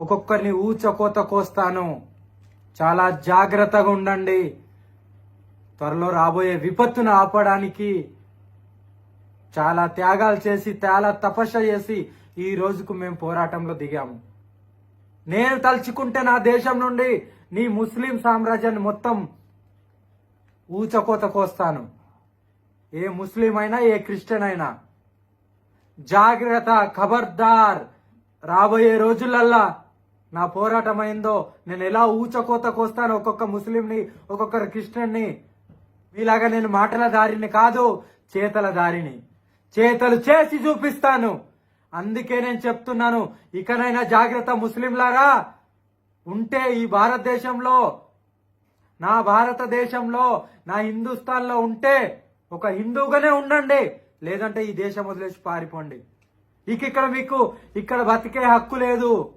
ఒక్కొక్కరిని ఊచకోత కోస్తాను. చాలా జాగ్రత్తగా ఉండండి. త్వరలో రాబోయే విపత్తును ఆపడానికి చాలా త్యాగాలు చేసి చాలా తపస్య చేసి ఈ రోజుకు మేము పోరాటంలో దిగాము. నేను తలుచుకుంటే నా దేశం నుండి నీ ముస్లిం సామ్రాజ్యాన్ని మొత్తం ఊచకోత కోస్తాను. ఏ ముస్లిం అయినా ఏ క్రిస్టియన్ అయినా జాగ్రత్త ఖబర్దార్. రాబోయే రోజులల్లా నా పోరాటం అయిందో నేను ఎలా ఊచకోత కోస్తాను ఒక్కొక్క ముస్లింని ఒక్కొక్కరు క్రిస్టియన్ని? మీలాగా నేను మాటల దారిని కాదు చేతల దారిని. చేతలు చేసి చూపిస్తాను. అందుకే నేను చెప్తున్నాను ఇకనైనా జాగ్రత్త ముస్లింలారా. ఉంటే ఈ భారతదేశంలో నా భారతదేశంలో నా హిందుస్థాన్లో ఉంటే ఒక హిందూగానే ఉండండి. లేదంటే ఈ దేశం వదిలేసి పారిపోండి. ఇక ఇక్కడ మీకు ఇక్కడ బతికే హక్కు లేదు.